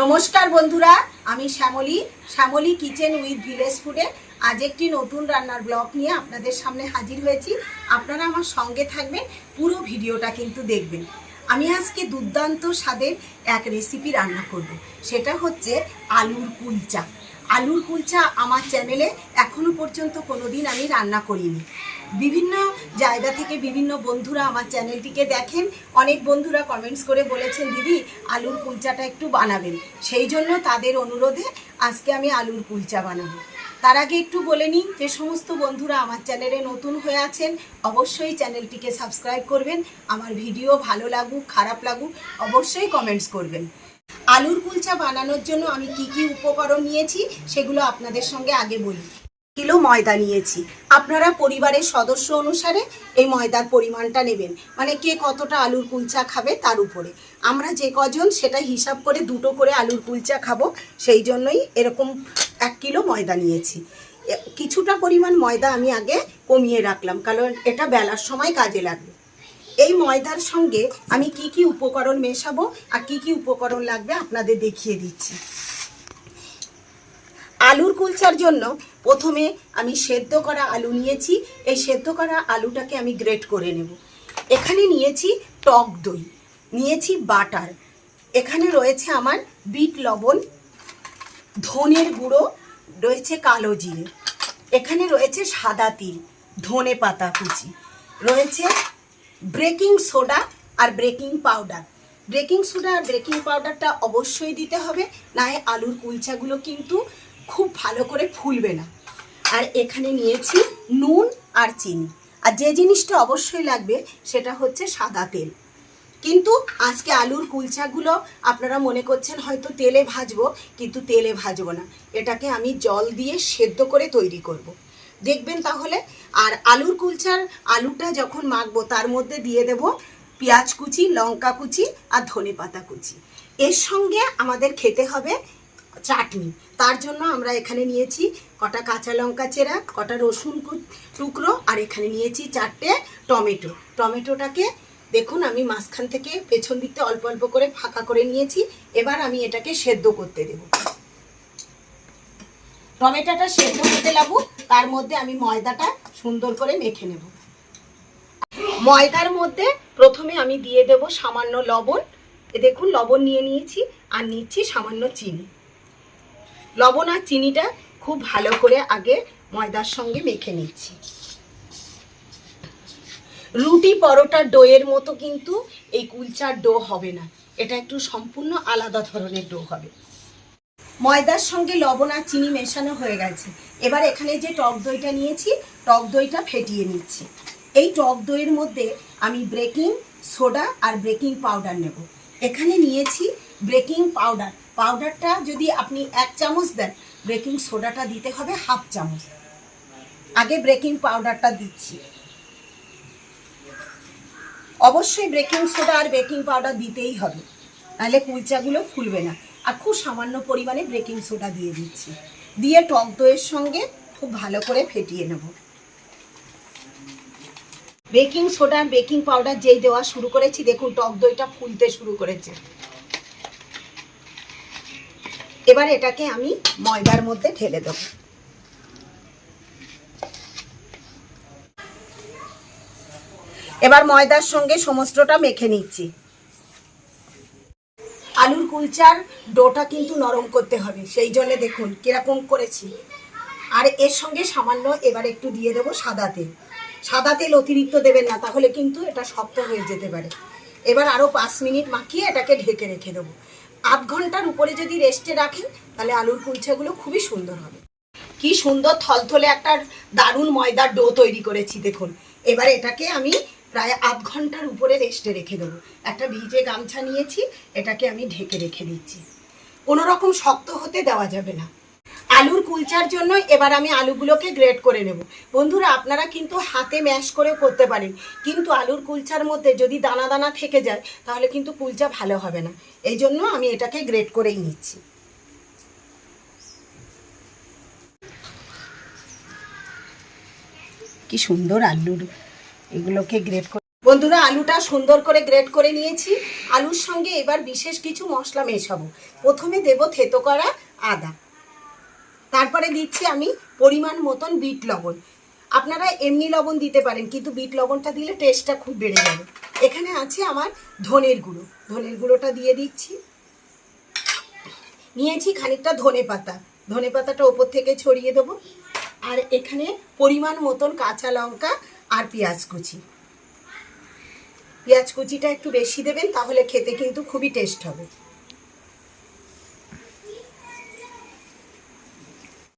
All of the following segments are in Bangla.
নমস্কার বন্ধুরা, আমি Shyamoli. Shyamoli kitchen with village ফুডে আজ একটি নতুন রান্নার ব্লগ নিয়ে আপনাদের সামনে হাজির হয়েছি। আপনারা আমার সঙ্গে থাকবেন, পুরো ভিডিওটা কিন্তু দেখবেন। আমি আজকে দুর্দান্ত স্বাদের এক রেসিপি রান্না করব, সেটা হচ্ছে আলুর কুলচা। আলুর কুলচা আমার চ্যানেলে এখনও পর্যন্ত কোনোদিন আমি রান্না করিনি। বিভিন্ন জায়গা থেকে বিভিন্ন বন্ধুরা আমার চ্যানেলটিকে দেখেন। অনেক বন্ধুরা কমেন্টস করে বলেছেন, দিদি, আলুর কুলচাটা একটু বানাবেন। সেই জন্য তাদের অনুরোধে আজকে আমি আলুর কুলচা বানাবো। তার আগে একটু বলে নিই, যে সমস্ত বন্ধুরা আমার চ্যানেলে নতুন হয়ে আছেন, অবশ্যই চ্যানেলটিকে সাবস্ক্রাইব করবেন। আমার ভিডিও ভালো লাগুক, খারাপ লাগুক, অবশ্যই কমেন্টস করবেন। আলুর কুলচা বানানোর জন্য আমি কি কি উপকরণ নিয়েছি সেগুলো আপনাদের সঙ্গে আগে বলি। কিলো ময়দা নিয়েছি। আপনারা পরিবারের সদস্য অনুসারে এই ময়দার পরিমাণটা নেবেন। মানে কে কতটা আলুর কুলচা খাবে তার উপরে। আমরা যে কজন সেটা হিসাব করে দুটো করে আলুর কুলচা খাব, সেই জন্যই এরকম এক কিলো ময়দা নিয়েছি। কিছুটা পরিমাণ ময়দা আমি আগে কমিয়ে রাখলাম, কারণ এটা বেলার সময় কাজে লাগবে। এই ময়দার সঙ্গে আমি কি কি উপকরণ মেশাবো আর কি কি উপকরণ লাগবে আপনাদের দেখিয়ে দিচ্ছি। আলুর কুলচার জন্য প্রথমে আমি সেদ্ধ করা আলু নিয়েছি। এই সেদ্ধ করা আলুটাকে আমি গ্রেট করে নেব। এখানে নিয়েছি টক দই, নিয়েছি বাটার। এখানে রয়েছে আমার বিট লবণ, ধনের গুঁড়ো, রয়েছে কালো জিরে। এখানে রয়েছে সাদা তিল, ধনে পাতা কুচি। রয়েছে ব্রেকিং সোডা আর ব্রেকিং পাউডার। ব্রেকিং সোডা আর ব্রেকিং পাউডারটা অবশ্যই দিতে হবে না হয় আলুর কুলচাগুলো কিন্তু খুব ভালো করে ফুলবে না। আর এখানে নিয়েছি নুন আর চিনি। আর যে জিনিসটা অবশ্যই লাগবে সেটা হচ্ছে সাদা তেল। কিন্তু আজকে আলুর কুলচাগুলো আপনারা মনে করছেন হয়তো তেলে ভাজবো, কিন্তু তেলে ভাজবো না। এটাকে আমি জল দিয়ে সেদ্ধ করে তৈরি করব। দেখবেন তাহলে। আর আলুর কুলচার, আলুটা যখন মাখবো তার মধ্যে দিয়ে দেব পেঁয়াজ কুচি, লঙ্কা কুচি আর ধনে পাতা কুচি। এর সঙ্গে আমাদের খেতে হবে চাটনি। তার জন্য আমরা এখানে নিয়েছি কটা কাঁচা লঙ্কা চেরা, কটা রসুন টুকরো আর এখানে নিয়েছি চারটে টমেটো। টমেটোটাকে দেখুন আমি মাঝখান থেকে পেছন দিকতে অল্প অল্প করে ফাঁকা করে নিয়েছি। এবার আমি এটাকে সেদ্ধ করতে দেব। টমেটোটা সেদ্ধ করতে লাগু তার মধ্যে আমি ময়দাটা সুন্দর করে মেখে নেব। ময়দার মধ্যে প্রথমে আমি দিয়ে দেব সামান্য লবণ। দেখুন, লবণ নিয়ে নিয়েছি আর নিচ্ছি সামান্য চিনি। লবণ আর চিনিটা খুব ভালো করে আগে ময়দার সঙ্গে মেখে নিচ্ছি। রুটি পরোটার ডোয়ের মতো কিন্তু এই কুলচার ডো হবে না। এটা একটু সম্পূর্ণ আলাদা ধরনের ডো হবে। ময়দার সঙ্গে লবণ আর চিনি মেশানো হয়ে গেছে। এবার এখানে যে টক দইটা নিয়েছি, টক দইটা ফেটিয়ে নিচ্ছি। এই টক দইয়ের মধ্যে আমি ব্রেকিং সোডা আর ব্রেকিং পাউডার নেব। এখানে নিয়েছি ব্রেকিং পাউডার। পাউডারটা যদি আপনি এক চামচ দেন, ব্রেকিং সোডাটা দিতে হবে হাফ চামচ। আগে ব্রেকিং পাউডারটা দিচ্ছি। অবশ্যই ব্রেকিং সোডা আর বেকিং পাউডার দিতেই হবে। নাহলে কুলচাগুলো ফুলবে না। আর খুব সামান্য পরিমাণে বেকিং সোডা দিয়ে দিচ্ছি। দিয়ে টক দইয়ের সঙ্গে খুব ভালো করে ফেটিয়ে নেব। বেকিং সোডা বেকিং পাউডার যেই দেওয়া শুরু করেছি, দেখুন টক দইটা ফুলতে শুরু করেছে। এবার এটাকে আমি ময়দার মধ্যে ঢেলে দেবো। এবার ময়দার সঙ্গে সমস্তটা মেখে নিচ্ছি। আলুর কুলচার, ডোটা কিন্তু নরম করতে হবে। সেই জন্য দেখুন কীরকম করেছি। আর এর সঙ্গে সামান্য এবার একটু দিয়ে দেবো সাদা তেল। সাদা তেল অতিরিক্ত দেবেন না, তাহলে কিন্তু এটা শক্ত হয়ে যেতে পারে। এবার আরও পাঁচ মিনিট মাখিয়ে এটাকে ঢেকে রেখে দেবো। আধ ঘণ্টার উপরে যদি রেস্টে রাখেন, তাহলে আলুর কুলচাগুলো খুবই সুন্দর হবে। কি সুন্দর থলথলে একটা দারুণ ময়দার ডো তৈরি করেছি, দেখুন। এবার এটাকে আমি প্রায় আধ ঘণ্টার উপরে রেস্টে রেখে দেবো। একটা ভিজে গামছা নিয়েছি, এটাকে আমি ঢেকে রেখে দিচ্ছি। কোনো রকম শক্ত হতে দেওয়া যাবে না। আলুর কুলচার জন্য এবার আমি আলুগুলোকে গ্রেট করে নেব। বন্ধুরা, আপনারা কিন্তু হাতে ম্যাশ করেও করতে পারেন। কিন্তু আলুর কুলচার মধ্যে যদি দানা দানা থেকে যায়, তাহলে কিন্তু কুলচা ভালো হবে না। এই জন্য আমি এটাকে গ্রেট করেই নিচ্ছি। কি সুন্দর আলুর এগুলোকে গ্রেট করে বন্ধুরা, আলুটা সুন্দর করে গ্রেট করে নিয়েছি। আলুর সঙ্গে এবার বিশেষ কিছু মশলা মেশাবো। প্রথমে দেব থেতো করা আদা। তারপরে দিচ্ছি আমি পরিমাণ মতন বিট লবণ। আপনারা এমনি লবণ দিতে পারেন, কিন্তু বিট লবণটা দিলে টেস্টটা খুব বেড়ে যাবে। এখানে আছে আমার ধনের গুঁড়ো। ধনের গুঁড়োটা দিয়ে দিচ্ছি। নিয়েছি খানিকটা ধনে পাতা। ধনে পাতাটা ওপর থেকে ছড়িয়ে দেবো। আর এখানে পরিমাণ মতন কাঁচা লঙ্কা আর পেঁয়াজ কুচি। পেঁয়াজ কুচিটা একটু বেশি দেবেন, তাহলে খেতে কিন্তু খুবই টেস্ট হবে।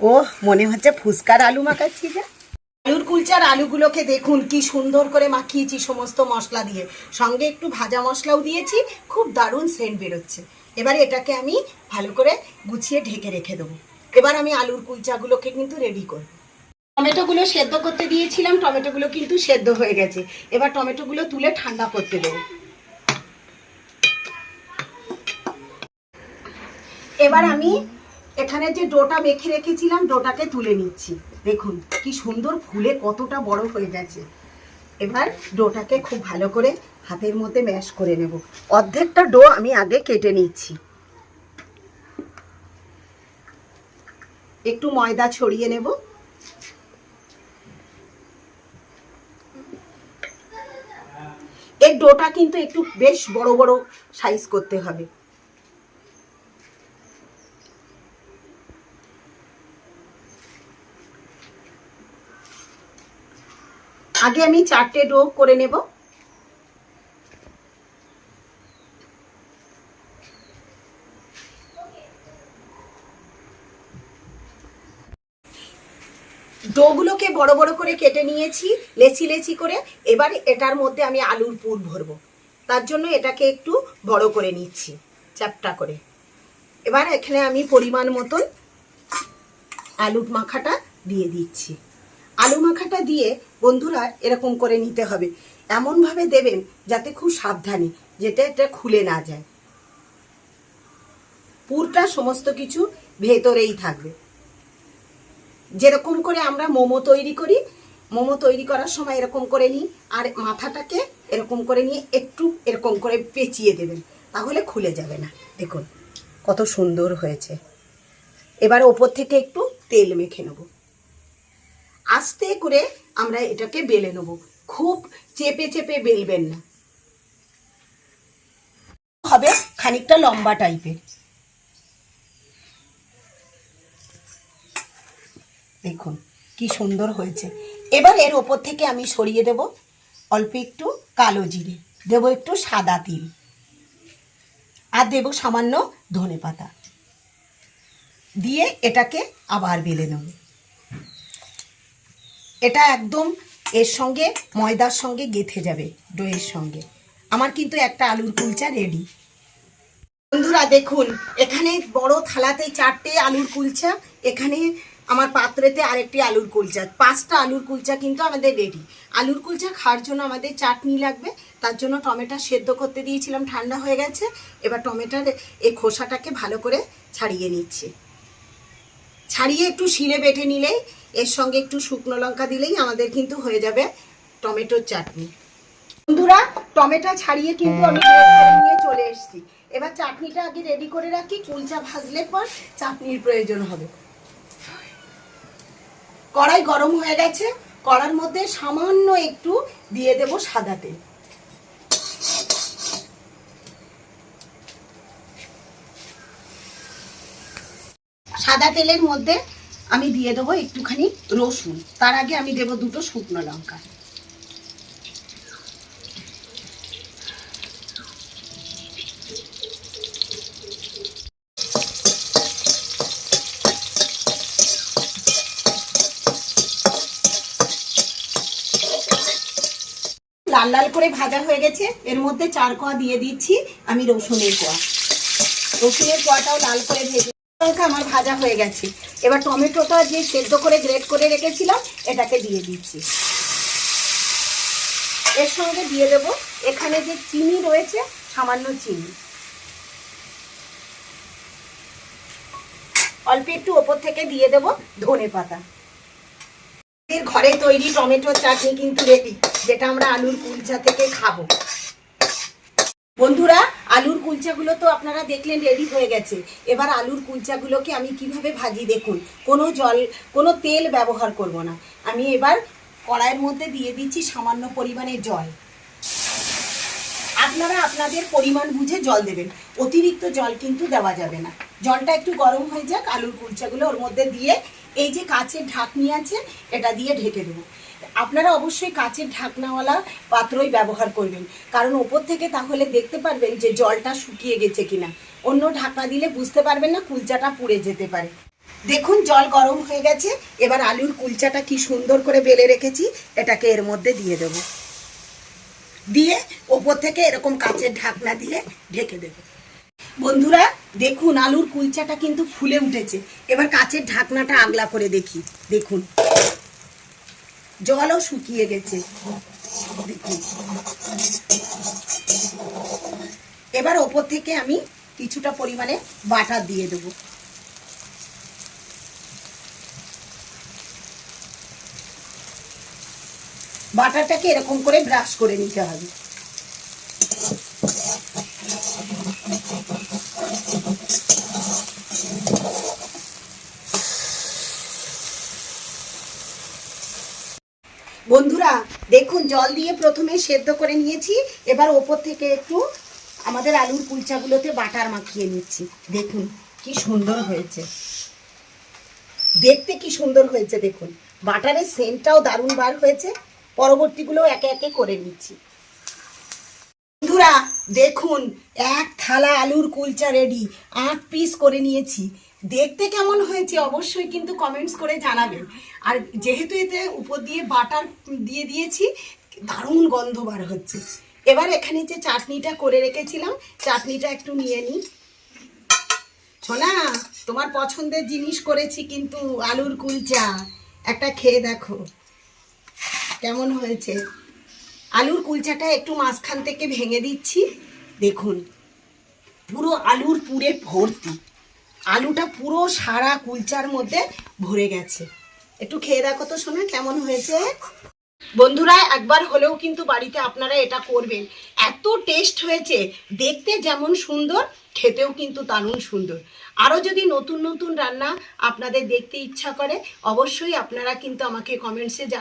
ও মনে হচ্ছে ফুচকার আলু মাখাচ্ছি যে। আলুর কুলচার আলুগুলোকে দেখুন, কি সুন্দর করে মাখিয়েছি সমস্ত মশলা দিয়ে। সঙ্গে একটু ভাজা মশলাও দিয়েছি, খুব দারুণ সেন্ট বেরোচ্ছে। এবার এটাকে আমি ভালো করে গুছিয়ে ঢেকে রেখে দেবো। এবার আমি আলুর কুলচাগুলোকে কিন্তু রেডি করব। টমেটোগুলো সেদ্ধ করতে দিয়েছিলাম, টমেটোগুলো কিন্তু সেদ্ধ হয়ে গেছে। এবার টমেটোগুলো তুলে ঠান্ডা করতে দেবো। এবার আমি এখানে যে ডোটা মেখে রেখেছিলাম, ডোটাকে তুলে নিচ্ছি। দেখুন, কি সুন্দর ফুলে কতটা বড় হয়ে গেছে। এবার ডোটাকে খুব ভালো করে হাতের মধ্যে ম্যাশ করে নেব। অর্ধেকটা ডো আমি আগে কেটে নিচ্ছি। একটু ময়দা ছড়িয়ে নেব। এর ডোটা কিন্তু একটু বেশ বড় বড় সাইজ করতে হবে। আগে আমি চারটে ডো করে নেব। ডোগুলোকে বড় বড় করে কেটে নিয়েছি, লেচি লেচি করে। এবার এটার মধ্যে আমি আলুর পুর ভরবো। তার জন্য এটাকে একটু বড় করে নিচ্ছি, চ্যাপটা করে। এবার এখানে আমি পরিমাণ মতন আলুর মাখাটা দিয়ে দিচ্ছি। আলু মাখাটা দিয়ে বন্ধুরা এরকম করে নিতে হবে। এমনভাবে দেবেন যাতে খুব সাবধানে, যেটা এটা খুলে না যায়। পুরটা সমস্ত কিছু ভেতরেই থাকবে। যেরকম করে আমরা মোমো তৈরি করি, মোমো তৈরি করার সময় এরকম করে নিই, আর মাথাটাকে এরকম করে নিয়ে একটু এরকম করে পেঁচিয়ে দেবেন, তাহলে খুলে যাবে না। দেখুন, কত সুন্দর হয়েছে। এবার ওপর থেকে একটু তেল মেখে নেব। আস্তে করে আমরা এটাকে বেলে নেব। খুব চেপে চেপে বেলবেন না। হবে খানিকটা লম্বা টাইপের দেখুন, কি সুন্দর হয়েছে। এবার এর ওপর থেকে আমি সরিয়ে দেব অল্প একটু কালো জিরে, দেব একটু সাদা তিল, আর দেব সামান্য ধনে পাতা। দিয়ে এটাকে আবার বেলে নেব। এটা একদম এর সঙ্গে, ময়দার সঙ্গে গেথে যাবে দইয়ের সঙ্গে। আমার কিন্তু একটা আলুর কুলচা রেডি বন্ধুরা, দেখুন, এখানে বড় থালাতে চারটে আলুর কুলচা, এখানে আমার পাত্রেতে আরেকটি আলুর কুলচা। পাঁচটা আলুর কুলচা কিন্তু আমাদের রেডি আলুর কুলচা খাওয়ার জন্য আমাদের চাটনি লাগবে। তার জন্য টমেটো সেদ্ধ করতে দিয়েছিলাম, ঠান্ডা হয়ে গেছে। এবার টমেটোর এই খোসাটাকে ভালো করে ছাড়িয়ে নিচ্ছি। ছাড়িয়ে একটু শিলে বেটে নিলেই, এর সঙ্গে একটু শুকনো লঙ্কা দিলেই আমাদের কিন্তু হয়ে যাবে টমেটোর চাটনি। বন্ধুরা, টমেটো ছাড়িয়ে কিন্তু আমি নিয়ে চলে এসেছি। এবার চাটনিটা আগে রেডি করে রাখি। কুলচা ভাজলে পর চাটনির প্রয়োজন হবে। কড়াই গরম হয়ে গেছে, কড়ার মধ্যে সামান্য একটু দিয়ে দেব সাদা তেল। সাদা তেলের মধ্যে আমি দিয়ে দেবো একটুখানি রসুন, তার আগে আমি দেবো দুটো শুকনো লঙ্কা। লাল করে ভাজা হয়ে গেছে। এর মধ্যে চার কোয়া দিয়ে দিচ্ছি আমি রসুনের কোয়া। রসুনের কোয়াটাও লাল করে ভেজে লঙ্কা আমার ভাজা হয়ে গেছে। এবার টমেটোটা যে সেদ্ধ করে, গ্রেট করে রেখেছিলাম, এটাকে দিয়ে দিচ্ছি। এর সঙ্গে দিয়ে দেব এখানে যে চিনি রয়েছে, সামান্য চিনি। অল্প একটু ওপর থেকে দিয়ে দেব ধনে পাতা। ঘরে তৈরি টমেটোর চাটনি কিন্তু রেডি যেটা আমরা আলুর কুলচা থেকে খাব। বন্ধুরা, আলুর কুলচাগুলো তো আপনারা দেখলেন রেডি হয়ে গেছে। এবার আলুর কুলচাগুলোকে আমি কীভাবে ভাজি দেখুন? কোনো জল, কোনো তেল ব্যবহার করব না। আমি এবার কড়াইয়ের মধ্যে দিয়ে দিচ্ছি সামান্য পরিমাণে জল। আপনারা আপনাদের পরিমাণ বুঝে জল দেবেন। অতিরিক্ত জল কিন্তু দেওয়া যাবে না। জলটা একটু গরম হয়ে যাক, আলুর কুলচাগুলো ওর মধ্যে দিয়ে এই যে কাচের ঢাকনি আছে, এটা দিয়ে ঢেকে দেবো। আপনারা অবশ্যই কাচের ঢাকনাওয়ালা পাত্রই ব্যবহার করবেন। কারণ ওপর থেকে তাহলে দেখতে পারবেন যে জলটা শুকিয়ে গেছে কিনা। অন্য ঢাকনা দিলে বুঝতে পারবেন না কুলচাটা পুড়ে যেতে পারে। দেখুন, জল গরম হয়ে গেছে। এবার আলুর কুলচাটা কি সুন্দর করে বেলে রেখেছি, এটাকে এর মধ্যে দিয়ে দেবো। দিয়ে ওপর থেকে এরকম কাচের ঢাকনা দিয়ে ঢেকে দেবো। বন্ধুরা, দেখুন, আলুর কুলচাটা কিন্তু ফুলে উঠেছে। এবার কাচের ঢাকনাটা আগলা করে দেখি। দেখুন। জলও শুকিয়ে গেছে। এবার ওপর থেকে আমি কিছুটা পরিমাণে বাটার দিয়ে দেব। বাটারটাকে এরকম করে ব্রাশ করে নিতে হবে বন্ধুরা দেখুন, জল দিয়ে প্রথমে সেদ্ধ করে নিয়েছি। এবার ওপর থেকে একটু আমাদের আলুর কুলচাগুলোতে বাটার মাখিয়ে নিচ্ছি। দেখুন, কি সুন্দর হয়েছে। দেখতে কি সুন্দর হয়েছে, দেখুন। বাটারের সেন্টটাও দারুণ বার হয়েছে। পরবর্তীগুলো একে একে করে নিচ্ছি। বন্ধুরা, দেখুন, এক থালা আলুর কুলচা রেডি আট পিস করে নিয়েছি। দেখতে কেমন হয়েছে অবশ্যই কিন্তু কমেন্টস করে জানাবেন। আর যেহেতু এতে উপর দিয়ে বাটার দিয়ে দিয়েছি, দারুণ গন্ধ বার হচ্ছে। এবার এখানে যে চাটনিটা করে রেখেছিলাম, চাটনিটা একটু নিয়ে নিই। শোনা তোমার পছন্দের জিনিস করেছি কিন্তু আলুর কুলচা। একটা খেয়ে দেখো, কেমন হয়েছে। আলুর কুলচাটা একটু মাঝখান থেকে ভেঙে দিচ্ছি। দেখুন, পুরো আলুর পুরে ভর্তি। আলুটা পুরো সারা কুলচার মধ্যে ভরে গেছে। একটু খেয়ে দেখো তো শোনা কেমন হয়েছে? বন্ধুরা, একবার হলেও কিন্তু বাড়িতে আপনারা এটা করবেন। এত টেস্ট হয়েছে, দেখতে যেমন সুন্দর, খেতেও কিন্তু দারুণ সুন্দর। আরও যদি নতুন নতুন রান্না আপনাদের দেখতে ইচ্ছা করে, অবশ্যই আপনারা কিন্তু আমাকে কমেন্টসে জান